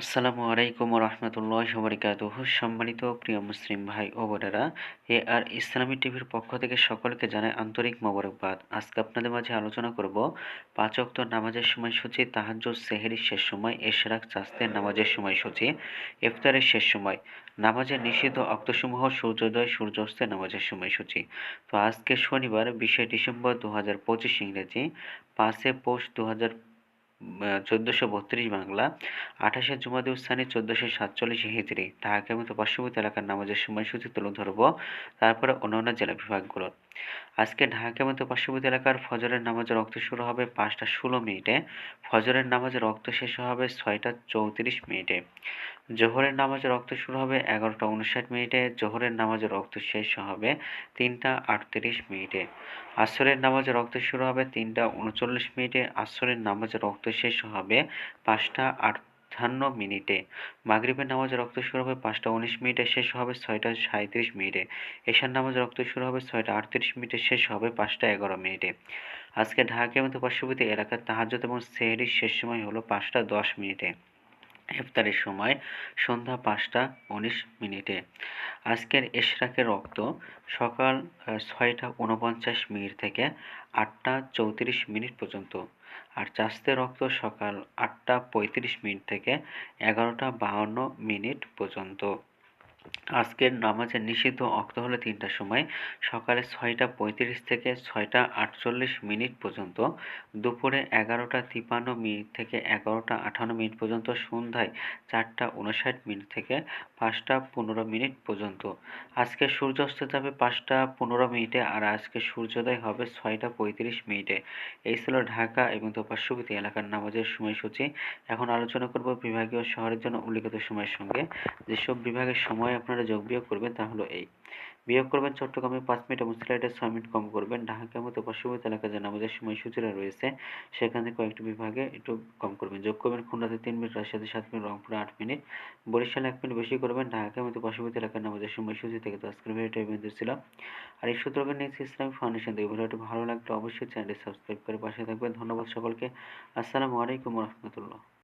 আসসালামু আলাইকুম রহমতুল্লাহ বরকাতুহ সম্মানিত প্রিয় মুসলিম ভাই ও বোনেরা, এ আর ইসলামী টিভির পক্ষ থেকে সকলকে জানাই আন্তরিক মোবারকবাদ। আজকে আপনাদের মাঝে আলোচনা করব পাঁচ অক্ত নামাজের সময়সূচি, তাহাজ্জুদ, সেহেরির শেষ সময়, এশরাক, চাস্তের নামাজের সময়সূচি, ইফতারের শেষ সময়, নামাজের নিষিদ্ধ অক্তসমূহ, সূর্যোদয়, সূর্যাস্তের নামাজের সময়সূচি। তো আজকে শনিবার, বিশে ডিসেম্বর দু হাজার পঁচিশ ইংরেজি, পাঁচে পৌষ দু হাজার চোদ্দোশো বত্রিশ বাংলা, আঠাশে জুমাদি উস্তানি চোদ্দোশো সাতচল্লিশ হিজড়ি তাহাকে মতো পার্শ্ববর্তী এলাকার নামাজের সময়সূচি তুলে ধরব। তারপরে অন্যান্য জেলা বিভাগগুলোর। আজকে ঢাকা মতো পার্শ্ববর্তী এলাকার ফজরের নামাজের রক্ত শুরু হবে পাঁচটা ষোলো মিনিটে। ফজরের নামাজের রক্ত শেষ হবে ছয়টা চৌত্রিশ মিনিটে। জোহরের নামাজের রক্ত শুরু হবে এগারোটা উনষাট মিনিটে। জোহরের নামাজের রক্ত শেষ হবে তিনটা আটত্রিশ মিনিটে। আসরের নামাজের রক্ত শুরু হবে তিনটা উনচল্লিশ মিনিটে। আসরের নামাজের রক্ত শেষ হবে পাঁচটা আটান্ন মিনিটে। মাগরিবের নামাজের রক্ত শুরু হবে পাঁচটা উনিশ মিনিটে, শেষ হবে ছয়টা সাঁত্রিশ মিনিটে। এশার নামাজের রক্ত শুরু হবে ছয়টা আটত্রিশ মিনিটে, শেষ হবে পাঁচটা এগারো মিনিটে। আজকে ঢাকা মতো পার্শ্ববর্তী এলাকার তাহাজত এবং সেহরির শেষ সময় হলো পাঁচটা দশ মিনিটে। ইফতারের সময় সন্ধ্যা পাঁচটা উনিশ মিনিটে। আজকের এশরাকের রক্ত সকাল ছয়টা উনপঞ্চাশ মিনিট থেকে আটটা চৌত্রিশ মিনিট পর্যন্ত। আর চাষতে রক্ত সকাল আটটা পঁয়ত্রিশ মিনিট থেকে এগারোটা বাহান্ন মিনিট পর্যন্ত। আজকের নামাজের নিষিদ্ধ অক্ত হলো তিনটার সময়। সকালে ছয়টা পঁয়ত্রিশ থেকে ছয়টা আটচল্লিশ মিনিট পর্যন্ত, দুপুরে এগারোটা তিপান্ন মিনিট থেকে এগারোটা আঠান্ন মিনিট পর্যন্ত, সন্ধ্যায় চারটা উনষাট মিনিট থেকে পাঁচটা পনেরো মিনিট পর্যন্ত। আজকে সূর্যাস্ত যাবে পাঁচটা পনেরো মিনিটে আর আজকে সূর্যোদয় হবে ছয়টা পঁয়ত্রিশ মিনিটে। এই ছিল ঢাকা এবং তো পার্শ্ববর্তী এলাকার নামাজের সময়সূচি। এখন আলোচনা করব বিভাগীয় শহরের জন্য উল্লিখিত সময়ের সঙ্গে। যেসব বিভাগের সময় আপনারা যোগ বিয়োগ করবেন, তা হলো এই। বিয়োগ করবেন চট্টগ্রামে পাঁচ মিনিট এবং সিলেটে ছয় মিনিট কম করবেন। ঢাকা মতো পার্শ্ববর্তী এলাকায় যে নামাজের সময়সূচিরা রয়েছে, সেখানে কয়েকটি বিভাগে একটু কম করবেন। যোগ করবেন খুলনাতে তিন মিনিট, রাজশাহীতে সাত মিনিট, রংপুরে আট মিনিট। বরিশালে এক মিনিট বেশি করবেন। ঢাকা মতো পার্শ্ববর্তী এলাকার নামাজের সময়সূচি থেকে তো আজকের ভিডিওটা এই ছিল। আর এই সূত্রকে নিয়েছি ইসলামিক ফাউন্ডেশন থেকে। ভিডিওটি ভালো লাগলে অবশ্যই চ্যানেলটি সাবস্ক্রাইব করে পাশে থাকবেন। ধন্যবাদ সকলকে। আসসালামু আলাইকুম রহমতুল্লাহ।